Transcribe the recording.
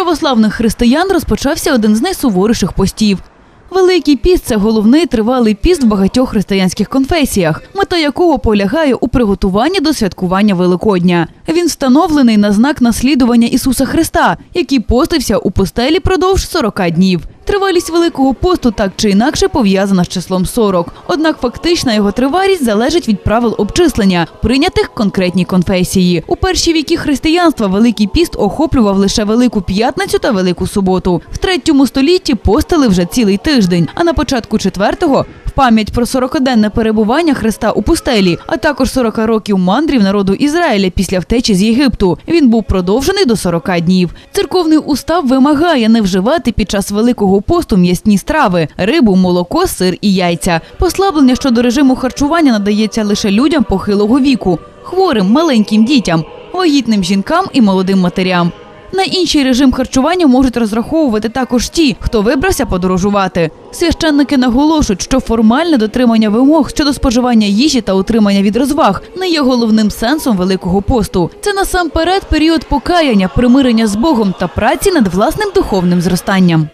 православних християн розпочався один з найсуворіших постів. Великий піст це головний тривалий піст в багатьох християнських конфесіях, мета якого полягає у приготуванні до святкування Великодня. Він встановлений на знак наслідування Ісуса Христа, який постився у постелі продовж 40 днів. Тривалість Великого посту так чи інакше пов'язана з числом 40. Однак фактична його тривалість залежить від правил обчислення, прийнятих конкретній конфесії. У перші віки християнства Великий піст охоплював лише Велику П'ятницю та Велику Суботу. В третьому столітті постили вже цілий тиждень, а на початку четвертого пам'ять про 40-денне перебування Христа у пустелі, а також 40 років мандрів народу Ізраїля після втечі з Єгипту. Він був продовжений до 40 днів. Церковний устав вимагає не вживати під час Великого посту м'ясні страви, рибу, молоко, сир і яйця. Послаблення щодо режиму харчування надається лише людям похилого віку, хворим, маленьким дітям, вагітним жінкам і молодим матерям. На інший режим харчування можуть розраховувати також ті, хто вибрався подорожувати. Священники наголошують, що формальне дотримання вимог щодо споживання їжі та утримання від розваг не є головним сенсом Великого посту. Це насамперед період покаяння, примирення з Богом та праці над власним духовним зростанням.